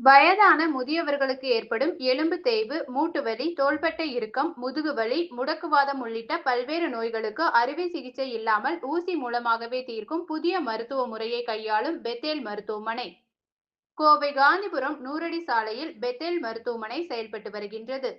வயதான முதியவர்களுக்கு ஏற்படும் எலும்பு தேய்வு மூட்டு வலி தோள்பட்டை இறுக்கம் முதுகு வலி முடக்குவாதம் உள்ளிட்ட பல்வேறு நோய்களுக்கு அறுவை சிகிச்சை இல்லாமல் ஊசி மூலமாகவே தீர்க்கும் புதிய மருத்துவ முறையை கையாளும் பெத்தேல் மருத்துவமனை. கோவை காந்திபுரம் நூறடி சாலையில் பெத்தேல் மருத்துவமனை செயல்பட்டு வருகின்றது.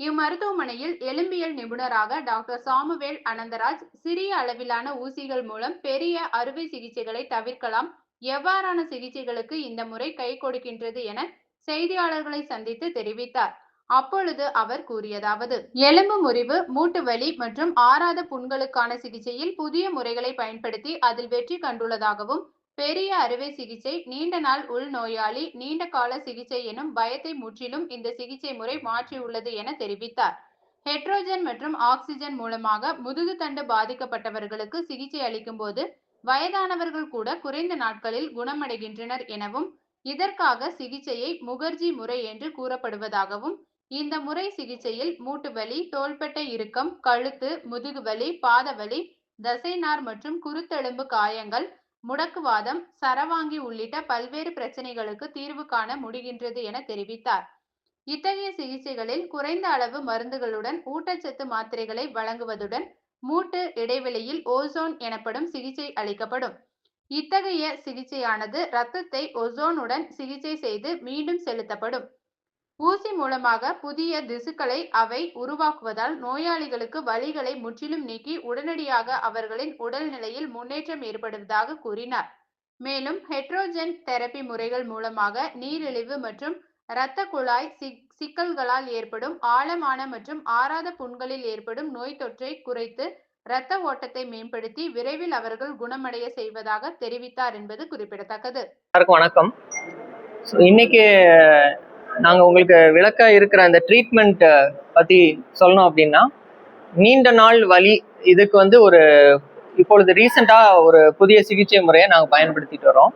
இம்மருத்துவமனையில் எலும்பியல் நிபுணராக டாக்டர் சாமுவேல் அனந்தராஜ் சிறிய அளவிலான ஊசிகள் மூலம் பெரிய அறுவை சிகிச்சைகளை தவிர்க்கலாம் எவ்வாறான சிகிச்சைகளுக்கு இந்த முறை கை கொடுக்கின்றது என செய்தியாளர்களை சந்தித்து தெரிவித்தார். அப்பொழுது அவர் கூறியதாவது எலும்பு முறிவு மூட்டு வலி மற்றும் ஆறாத புண்களுக்கான சிகிச்சையில் புதிய முறைகளை பயன்படுத்தி அதில் வெற்றி கண்டுள்ளதாகவும் பெரிய அறுவை சிகிச்சை நீண்ட நாள் உள் நோயாளி நீண்ட கால சிகிச்சை எனும் பயத்தை முற்றிலும் இந்த சிகிச்சை முறை மாற்றியுள்ளது என தெரிவித்தார். ஹெட்ரோஜன் மற்றும் ஆக்சிஜன் மூலமாக முதுகு தண்டு பாதிக்கப்பட்டவர்களுக்கு சிகிச்சை அளிக்கும் போது வயதானவர்கள் கூட குறைந்த நாட்களில் குணமடைகின்றனர் எனவும் இதற்காக சிகிச்சையை முகர்ஜி முறை என்று கூறப்படுவதாகவும் இந்த முறை சிகிச்சையில் மூட்டுவலி தோள்பட்டை இறுக்கம் கழுத்து முதுகுவலி பாதவலி தசைநார் மற்றும் குருத்தெலும்பு காயங்கள் முடக்குவாதம் சரவாங்கி உள்ளிட்ட பல்வேறு பிரச்சனைகளுக்கு தீர்வு காண முடிகின்றது என தெரிவித்தார். இத்தகைய சிகிச்சைகளில் குறைந்த அளவு மருந்துகளுடன் ஊட்டச்சத்து மாத்திரைகளை வழங்குவதுடன் மூட்டு இடைவெளியில் ஓசோன் எனப்படும் சிகிச்சை அளிக்கப்படும். இத்தகைய சிகிச்சையானது இரத்தத்தை ஒசோனுடன் சிகிச்சை செய்து மீண்டும் செலுத்தப்படும். ஊசி மூலமாக புதிய திசுக்களை அவை உருவாக்குவதால் நோயாளிகளுக்கு வலிகளை முற்றிலும் நீக்கி உடனடியாக அவர்களின் உடல் நிலையில் முன்னேற்றம் ஏற்படுவதாக கூறினார். மேலும் ஹெட்ரோஜன் தெரப்பி முறைகள் மூலமாக நீரிழிவு மற்றும் இரத்த குழாய் சிக்கல்களால் ஏற்படும் ஆழமான மற்றும் ஆறாத புண்களில் ஏற்படும் நோய் தொற்றை குறைத்து இரத்த ஓட்டத்தை மேம்படுத்தி விரைவில் அவர்கள் குணமடைய செய்வதாக தெரிவித்தார் என்பது குறிப்பிடத்தக்கது. வணக்கம். ஸோ இன்னைக்கு நாங்கள் உங்களுக்கு விளக்க இருக்கிற அந்த ட்ரீட்மெண்ட் பற்றி சொல்லணும் அப்படின்னா நீண்ட நாள் வலி இதுக்கு வந்து ஒரு இப்பொழுது ரீசெண்டாக ஒரு புதிய சிகிச்சை முறையை நாங்கள் பயன்படுத்திட்டு வரோம்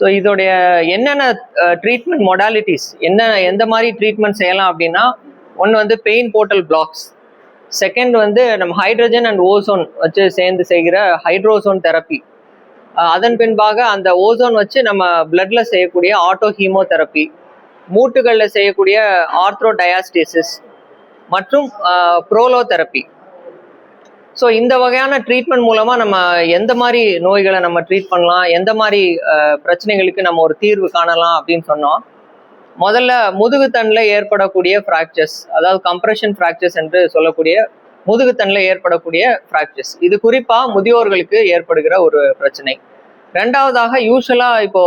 ஸோ இதோடைய என்னென்ன ட்ரீட்மெண்ட் மொடாலிட்டிஸ் என்ன எந்த மாதிரி ட்ரீட்மெண்ட் செய்யலாம் அப்படின்னா ஒன்று வந்து பெயின் போர்ட்டல் பிளாக்ஸ் செகண்ட் வந்து நம்ம ஹைட்ரஜன் அண்ட் ஓசோன் வச்சு சேர்ந்து செய்கிற ஹைட்ரோசோன் தெரப்பி அதன் பின்பாக அந்த ஓசோன் வச்சு நம்ம பிளட்ல செய்யக்கூடிய ஆட்டோ ஹீமோதெரப்பி மூட்டுகளில் செய்யக்கூடிய ஆர்த்ரோ டயாஸ்டிசிஸ் மற்றும் ப்ரோலோ தெரப்பி ஸோ இந்த வகையான ட்ரீட்மெண்ட் மூலமாக நம்ம எந்த மாதிரி நோய்களை நம்ம ட்ரீட் பண்ணலாம்? எந்த மாதிரி பிரச்சனைகளுக்கு நம்ம ஒரு தீர்வு காணலாம் அப்படின்னு சொன்னோம். முதல்ல முதுகுத்தண்டில் ஏற்படக்கூடிய ஃப்ராக்சர்ஸ் அதாவது கம்ப்ரெஷன் ஃப்ராக்சர்ஸ் என்று சொல்லக்கூடிய முதுகுத்தண்டில் ஏற்படக்கூடிய ஃப்ராக்சர்ஸ் இது குறிப்பாக முதியோர்களுக்கு ஏற்படுகிற ஒரு பிரச்சனை. ரெண்டாவதாக யூஸ்வலாக இப்போ